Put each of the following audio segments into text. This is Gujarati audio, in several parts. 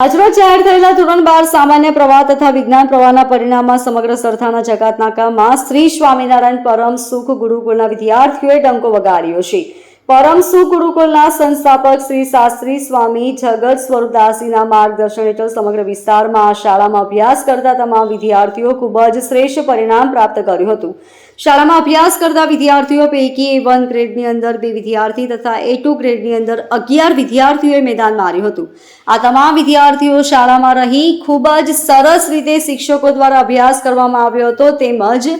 આજરોજ જાહેર થયેલા ધોરણ બાર સામાન્ય પ્રવાહ તથા વિજ્ઞાન પ્રવાહના પરિણામમાં સમગ્ર સરથાના જકાતનાકામાં શ્રી સ્વામિનારાયણ પરમ સુખ ગુરુકુળના વિદ્યાર્થીઓએ ડંકો વગાડ્યો છે. પરમ સુખ ગુરુકુળના સંસ્થાપક શ્રી શાસ્ત્રી સ્વામી જગત સ્વરૂપદાસીના માર્ગદર્શન હેઠળ સમગ્ર વિસ્તારમાં આ શાળામાં અભ્યાસ કરતા તમામ વિદ્યાર્થીઓ ખૂબ જ શ્રેષ્ઠ પરિણામ પ્રાપ્ત કર્યું હતું. શાળામાં અભ્યાસ કરતા વિદ્યાર્થીઓ પૈકી એ વન ગ્રેડની અંદર બે વિદ્યાર્થી તથા એ ટુ ગ્રેડની અંદર અગિયાર વિદ્યાર્થીઓએ મેદાન માર્યું હતું. આ તમામ વિદ્યાર્થીઓ શાળામાં રહી ખૂબ જ સરસ રીતે શિક્ષકો દ્વારા અભ્યાસ કરવામાં આવ્યો હતો તેમજ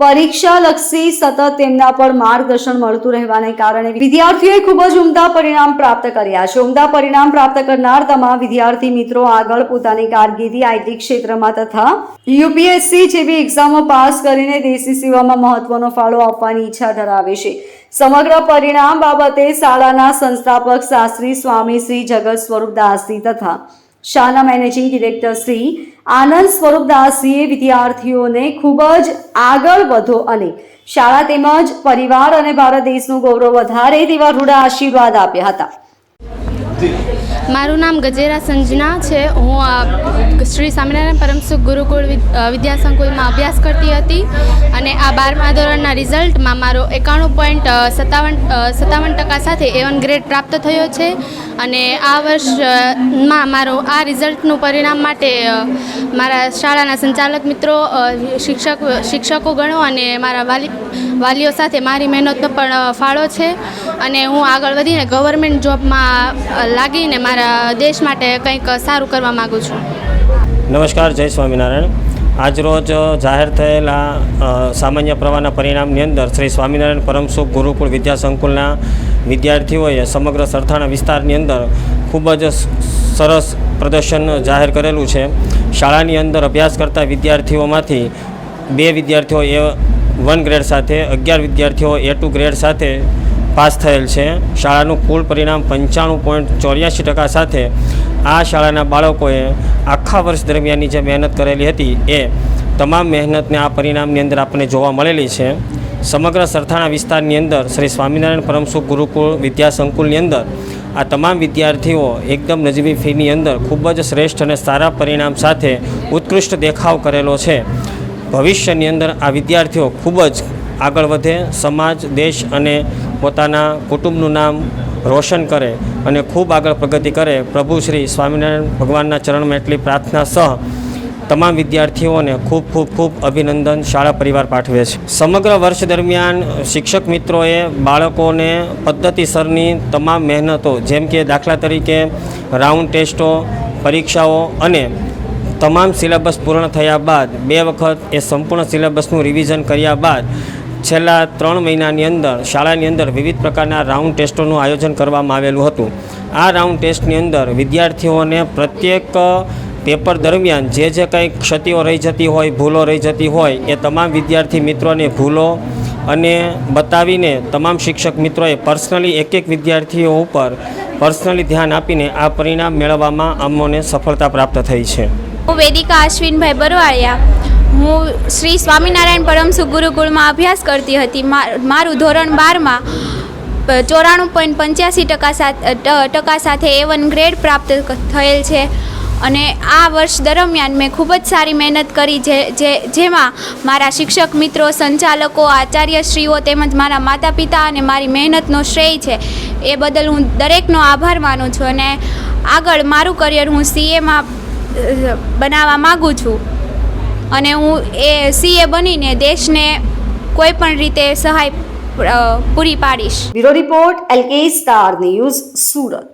પરીક્ષા લક્ષી સતત તેમના પર માર્ગદર્શન મળતું રહેવાને કારણે વિદ્યાર્થીઓએ ખૂબ જ ઉમદા પરિણામ પ્રાપ્ત કર્યા છે. ઉમદા પરિણામ પ્રાપ્ત કરનાર તમામ વિદ્યાર્થી મિત્રો આગળ પોતાની કારકિર્દી આઈટી ક્ષેત્રમાં તથા યુપીએસસી જેવી એક્ઝામો પાસ કરીને દેશી સેવામાં મહત્વનો ફાળો આપવાની ઈચ્છા ધરાવે છે. સમગ્ર પરિણામ બાબતે શાળાના સંસ્થાપક શાસ્ત્રી સ્વામી શ્રી જગત સ્વરૂપદાસજી તથા શાળાના મેનેજિંગ ડિરેક્ટર શ્રી આનંદ સ્વરૂપદાસજીએ વિદ્યાર્થીઓને ખૂબ જ આગળ વધો અને શાળા તેમજ પરિવાર અને ભારત દેશનું ગૌરવ વધારે તેવા રૂડા આશીર્વાદ આપ્યા હતા. મારું નામ ગજેરા સંજના છે. હું આ શ્રી સ્વામિનારાયણ પરમસુખ ગુરુકુળ વિદ- વિદ્યા સંકુલમાં અભ્યાસ કરતી હતી અને આ બારમા ધોરણના રિઝલ્ટમાં મારો એકાણું પોઈન્ટ સત્તાવન સત્તાવન ટકા સાથે એવન ગ્રેડ પ્રાપ્ત થયો છે. અને આ વર્ષમાં મારો આ રિઝલ્ટનું પરિણામ માટે મારા શાળાના સંચાલક મિત્રો શિક્ષક, શિક્ષકો ગણો અને મારા વાલી, વાલીઓ સાથે મારી મહેનતનો પણ ફાળો છે. અને હું આગળ વધીને ગવર્મેન્ટ જોબમાં લાગીને મારા દેશ માટે કંઈક સારું કરવા માગું છું. નમસ્કાર, જય સ્વામિનારાયણ. આજરોજ જાહેર થયેલા સામાન્ય પ્રવાહના પરિણામની અંદર શ્રી સ્વામિનારાયણ પરમસુખ ગુરુકુળ વિદ્યા સંકુલના વિદ્યાર્થીઓએ સમગ્ર સરથાણા વિસ્તારની અંદર ખૂબ જ સરસ પ્રદર્શન જાહેર કરેલું છે. શાળાની અંદર અભ્યાસ કરતા વિદ્યાર્થીઓમાંથી બે વિદ્યાર્થીઓ એ વન ગ્રેડ સાથે, અગિયાર વિદ્યાર્થીઓ એ ટુ ગ્રેડ સાથે પાસ થયેલ છે. શાળાનું કુલ પરિણામ પંચાણું પોઈન્ટ ચોર્યાસી ટકા સાથે આ શાળાના બાળકોએ આખા વર્ષ દરમિયાનની જે મહેનત કરેલી હતી એ તમામ મહેનતને આ પરિણામની અંદર આપણને જોવા મળેલી છે. સમગ્ર સરથાણા વિસ્તારની અંદર શ્રી સ્વામિનારાયણ પરમસુખ ગુરુકુળ વિદ્યા સંકુલની અંદર આ તમામ વિદ્યાર્થીઓ એકદમ નજીવી ફીની અંદર ખૂબ જ શ્રેષ્ઠ અને સારા પરિણામ સાથે ઉત્કૃષ્ટ દેખાવ કરેલો છે. ભવિષ્યની અંદર આ વિદ્યાર્થીઓ ખૂબ જ આગળ વધે, સમાજ, દેશ અને પોતાના કુટુંબનું નામ રોશન કરે અને ખૂબ આગળ પ્રગતિ કરે, પ્રભુ શ્રી સ્વામિનારાયણ ભગવાનના ચરણમાં એટલી પ્રાર્થના સહ તમામ વિદ્યાર્થીઓને ખૂબ ખૂબ ખૂબ અભિનંદન શાળા પરિવાર પાઠવે છે. સમગ્ર વર્ષ દરમિયાન શિક્ષક મિત્રોએ બાળકોને પદ્ધતિસરની તમામ મહેનતો, જેમ કે દાખલા તરીકે રાઉન્ડ ટેસ્ટો, પરીક્ષાઓ અને તમામ સિલેબસ પૂર્ણ થયા બાદ બે વખત એ સંપૂર્ણ સિલેબસનું રિવિઝન કર્યા બાદ છેલ્લા ત્રણ મહિનાની અંદર શાળાની અંદર વિવિધ પ્રકારના રાઉન્ડ ટેસ્ટોનું આયોજન કરવામાં આવેલું હતું. આ રાઉન્ડ ટેસ્ટની અંદર વિદ્યાર્થીઓને પ્રત્યેક પેપર દરમિયાન જે જે કંઈ ક્ષતિઓ રહી જતી હોય, ભૂલો રહી જતી હોય, એ તમામ વિદ્યાર્થી મિત્રોને ભૂલો અને બતાવીને તમામ શિક્ષક મિત્રોએ પર્સનલી એક એક વિદ્યાર્થીઓ ઉપર પર્સનલી ધ્યાન આપીને આ પરિણામ મેળવવામાં અમોને સફળતા પ્રાપ્ત થઈ છે. હું વેદિકા અશ્વિનભાઈ બરવાળિયા હું શ્રી સ્વામિનારાયણ પરમસુ ગુરુકુળમાં અભ્યાસ કરતી હતી. મારું ધોરણ બારમાં ચોરાણું પોઈન્ટ પંચ્યાસી ટકા સાથે ટકા સાથે એ વન ગ્રેડ પ્રાપ્ત થયેલ છે. અને આ વર્ષ દરમિયાન મેં ખૂબ જ સારી મહેનત કરી જે જે, જેમાં મારા શિક્ષક મિત્રો, સંચાલકો, આચાર્યશ્રીઓ તેમજ મારા માતા પિતા અને મારી મહેનતનો શ્રેય છે એ બદલ હું દરેકનો આભાર માનું છું અને આગળ મારું કરિયર હું સીએમાં બનાવવા માગું છું. અને હું એ સીએ બનીને દેશને કોઈ પણ રીતે સહાય પૂરી પાડીશ. Bureau report, LK Star News, Surat.